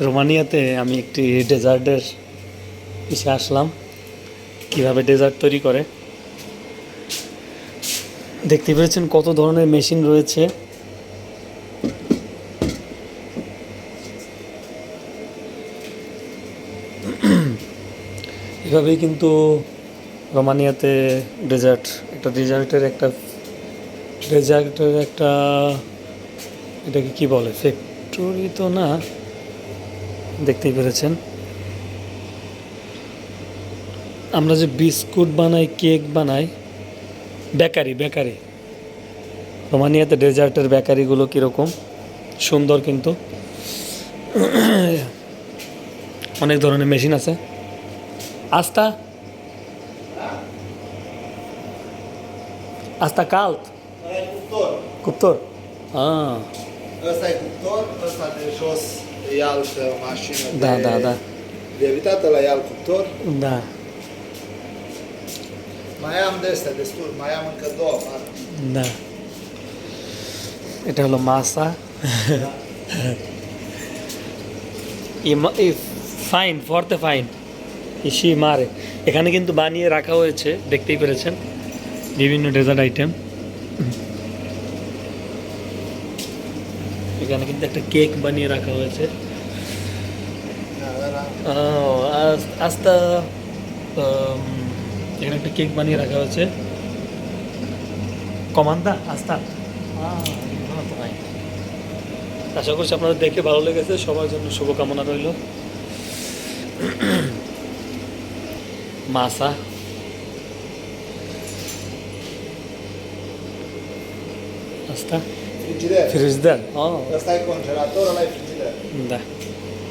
রোমানিয়াতে আমি একটি ডেজার্টের এসে আসলাম। কীভাবে ডেজার্ট তৈরি করে? দেখতে পেরেছেন কত ধরনের মেশিন রয়েছে। এভাবেই কিন্তু রোমানিয়াতে ডেজার্ট, একটা ডেজার্টের একটা ডেজার্টের একটা, এটাকে কি বলে? ফ্যাক্টরি তো না। দেখতেই পেরেছেন। আমরা যে বিস্কুট বানাই কেক বানাই বেকারি বেকারি। রোমানিয়াতে ডেজার্টের বেকারিগুলো কীরকম? সুন্দর কিন্তু। অনেক ধরনের মেশিন আছে। আস্তা। আস্তা কাল্ট। Ăla e কুপ্তর হ্যাঁ। Ăsta e cuptor, ăsta de jos e altă mașină Da, de, da, da. de evitat, ăla e alt cuptor. Da, Mai am de astea destul, mai am încă două aparte. da. এটা হলো মাসা fine ফরতে fine ইসি মারে এখানে কিন্তু বানিয়ে রাখা হয়েছে দেখতেই পেরেছেন বিভিন্ন ডেজার্ট আইটেম এখানে কিন্তু একটা কেক বানিয়ে রাখা হয়েছে। আস্তা এখানে একটা কেক বানিয়ে রাখা হয়েছে। কমান্দা আস্তা। আশা করছি আপনাদের দেখে ভালো লেগেছে। সবার জন্য শুভকামনা রইল। মাসা। আস্তা Frigider. Frigider. Aa. Ăsta e congelator, ăla e frigider. Da.